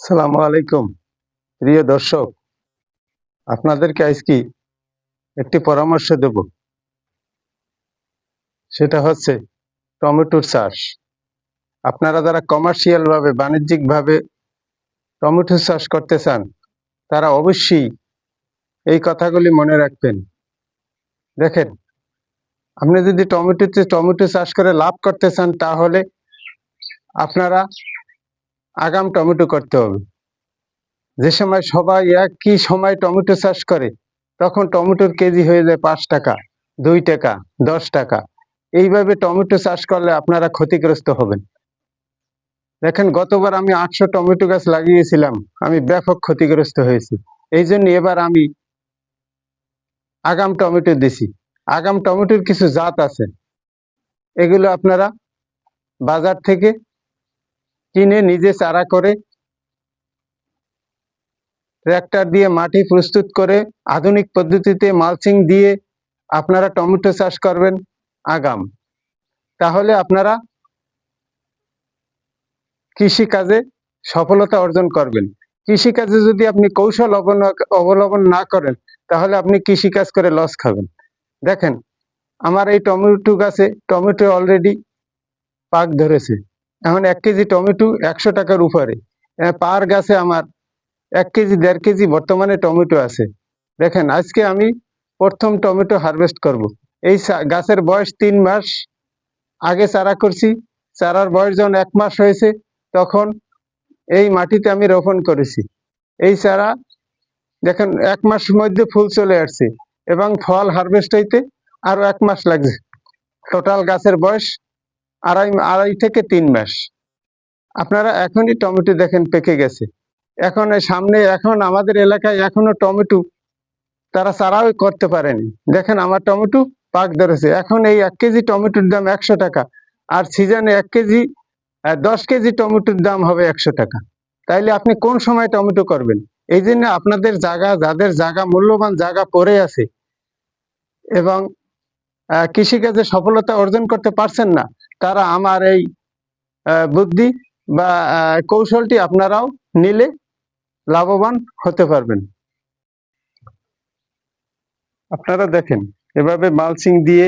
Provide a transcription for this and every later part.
সালামু আলাইকুম। প্রিয় দর্শক, আপনাদেরকে আজকে একটি পরামর্শ দেব। সেটা হচ্ছে টমেটোর চাষ। আপনারা যারা কমার্শিয়াল ভাবে, বাণিজ্যিক ভাবে টমেটো চাষ করতে চান, তারা অবশ্যই এই কথাগুলি মনে রাখবেন। দেখেন, আপনি যদি টমেটোতে, টমেটো চাষ করে লাভ করতে চান, তাহলে আপনারা আগাম টমেটো করতে হবে। যে সময় সবাই একই সময় টমেটো চাষ করে, তখন টমেটোর কেজি হয়ে যায় পাঁচ টাকা, দুই টাকা, দশ টাকা। এইভাবে টমেটো চাষ করলে আপনারা ক্ষতিগ্রস্ত হবেন। দেখেন, গতবার আমি আটশো টমেটো গাছ লাগিয়েছিলাম, আমি ব্যাপক ক্ষতিগ্রস্ত হয়েছি। এই জন্য এবার আমি আগাম টমেটো দিছি। আগাম টমেটোর কিছু জাত আছে। এগুলো আপনারা বাজার থেকে কিনে নিজে চারা করে, ট্র্যাক্টর দিয়ে মাটি প্রস্তুত করে, আধুনিক পদ্ধতিতে মালচিং দিয়ে আপনারা টমেটো চাষ করবেন, আগাম। তাহলে আপনারা কৃষি কাজে সফলতা অর্জন করবেন। কৃষি কাজে যদি আপনি কৌশল অবলম্বন- অবলম্বন না করেন, তাহলে আপনি কৃষি কাজ করে লস খাবেন। দেখেন, আমার এই টমেটো গাছে, টমেটো অলরেডি পাক ধরেছে। এখন এক কেজি টমেটো একশো টাকার উপরে। পার গাছে আমার এক কেজি, দেড় কেজি বর্তমানে টমেটো আছে। দেখেন, আজকে আমি প্রথম টমেটো হারভেস্ট করব। এই গাছের বয়স তিন মাস। আগে চারা করছি, চারার বয়স যখন এক মাস হয়েছে, তখন এই মাটিতে আমি রোপণ করেছি। এই চারা, দেখেন, এক মাসের মধ্যে ফুল চলে আসছে এবং ফল হারভেস্ট হইতে আরও এক মাস লাগছে। টোটাল গাছের বয়স আড়াই আড়াই থেকে তিন মাস। আপনারা এখনই টমেটো দেখেন পেকে গেছে। এখন সামনে, এখন আমাদের এলাকায় এখনও টমেটো তারা চারাও করতে পারেনি। দেখেন আমার টমেটো পাক ধরেছে। এখন এই এক কেজি টমেটোর দাম একশো টাকা। আর সিজনে এক কেজি দশ কেজি টমেটোর দাম হবে একশো টাকা। তাইলে আপনি কোন সময় টমেটো করবেন? এই জন্য আপনাদের জায়গা, যাদের জায়গা, মূল্যবান জায়গা পড়ে আছে এবং কৃষিকাজে সফলতা অর্জন করতে পারছেন না তারা আমার এই বুদ্ধি বা কৌশলটি আপনারাও নিলে লাভবান হতে পারবেন। আপনারা দেখেন এভাবে মালচিং দিয়ে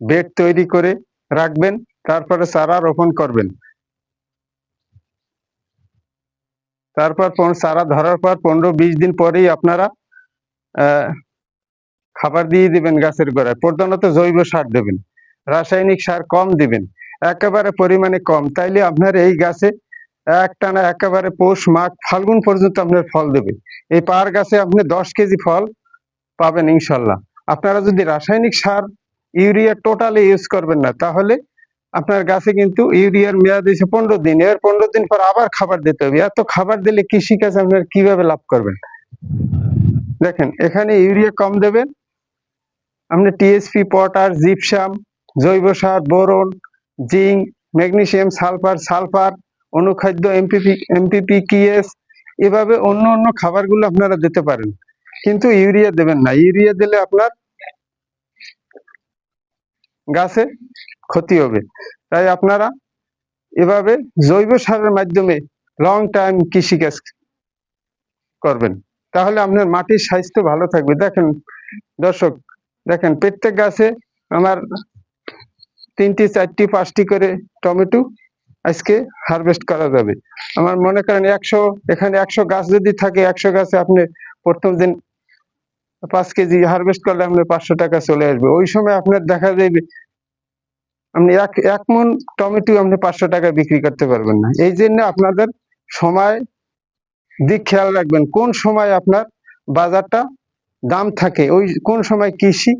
বেড তৈরি করে রাখবেন তারপরে চারা রোপণ করবেন। তারপর চারা ধরার পর পনেরো বিশ দিন পরেই আপনারা আহ, খাবার দিয়ে দিবেন গাছের গোড়ায়। প্রধানত জৈব সার দেবেন। রাসায়নিক সার কম দিবেন। একেবারে পরিমাণে কম। তাইলে আপনার এই গাছে একটানা একেবারে পৌষ, মাঘ, ফাল্গুন পর্যন্ত আপনার ফল দেবে। এই পার গাছে আপনি দশ কেজি ফল পাবেন ইনশাল্লাহ। আপনারা যদি রাসায়নিক সার, ইউরিয়া টোটালি ইউজ করবেন না, তাহলে আপনার গাছে কিন্তু ইউরিয়ার মেয়াদ হচ্ছে পনেরো দিন। এর পনেরো দিন পর আবার খাবার দিতে হবে। এত খাবার দিলে কৃষি কাজ আপনার কীভাবে লাভ করবেন? দেখেন, এখানে ইউরিয়া কম দেবেন আপনি টিএসপি পটাশ জিপসাম জৈব সার, boron, zinc, magnesium, sulphur sulphur, অনুখাদ্য, এমপিপি এমপিপি কিএস এভাবে অন্য অন্য খাবারগুলো আপনারা দিতে পারেন। কিন্তু ইউরিয়া দেবেন না। ইউরিয়া দিলে আপনার গাছে ক্ষতি হবে। তাই আপনারা এভাবে জৈব সারের মাধ্যমে লং টাইম কৃষিকাজ করবেন। তাহলে আপনার মাটির স্বাস্থ্য ভালো থাকবে। দেখেন দর্শক দেখেন, প্রত্যেক গাছে আমার তিনটি, চারটি, পাঁচটি করে টমেটো আজকে হারভেস্ট করা যাবে। আমার মনে করেন একশো, এখানে একশো গাছ যদি থাকে, একশো গাছে আপনি প্রথম দিন পাঁচ কেজি হারভেস্ট করলে আপনার পাঁচশো টাকা চলে আসবে। ওই সময় আপনার দেখা যাবে, আপনি এক এক মন টমেটো আপনি পাঁচশো টাকা বিক্রি করতে পারবেন না। এই জন্য আপনাদের সময় দিক খেয়াল রাখবেন, কোন সময় আপনার বাজারটা দাম থাকে। ওই কোন সময় কৃষি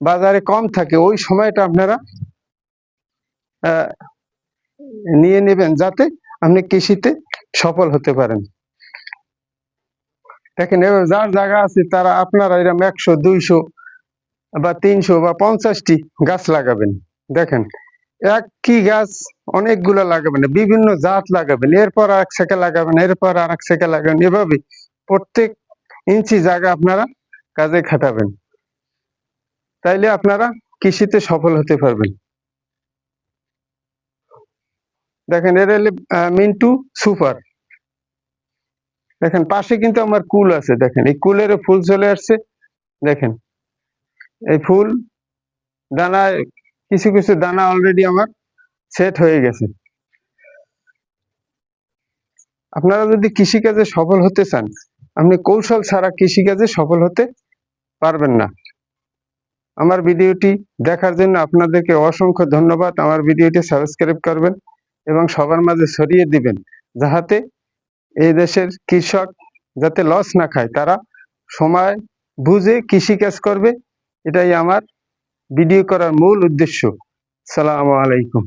বাজারে কম থাকে, ওই সময়টা আপনারা নিয়ে নেবেন যাতে আপনি কৃষিতে সফল হতে পারেন। দেখেন, এবার যার জায়গা আছে তারা আপনারা এরকম একশো, দুইশো বা তিনশো বা পঞ্চাশটি গাছ লাগাবেন। দেখেন এক কি গাছ অনেকগুলো লাগাবেন, বিভিন্ন জাত লাগাবেন, এরপর আর এক সেকে লাগাবেন, এরপর আর এক সেকে লাগাবেন, এভাবে প্রত্যেক ইঞ্চি জায়গা আপনারা কাজে খাটাবেন। তাইলে আপনারা কৃষিতে সফল হতে পারবেন। দেখেন, এর মিন্টু সুপার। দেখেন, পাশে কিন্তু আমার কুল আছে, দেখেন। এই কুলের ফুল চলে আসছে, দেখেন। এই ফুল, দানা, কিছু কিছু দানা অলরেডি আমার সেট হয়ে গেছে। আপনারা যদি কৃষিকাজে সফল হতে চান, আপনি কৌশল ছাড়া কৃষিকাজে সফল হতে পারবেন না। আমার ভিডিওটি দেখার জন্য আপনাদেরকে অসংখ্য ধন্যবাদ। আমার ভিডিওটি সাবস্ক্রাইব করবেন এবং সবার মাঝে ছড়িয়ে দিবেন যাহাতে এই দেশের কৃষক যাতে লস না খায়, তারা সময় বুঝে কৃষিকাজ করবে। এটাই আমার ভিডিও করার মূল উদ্দেশ্য। সালামু আলাইকুম।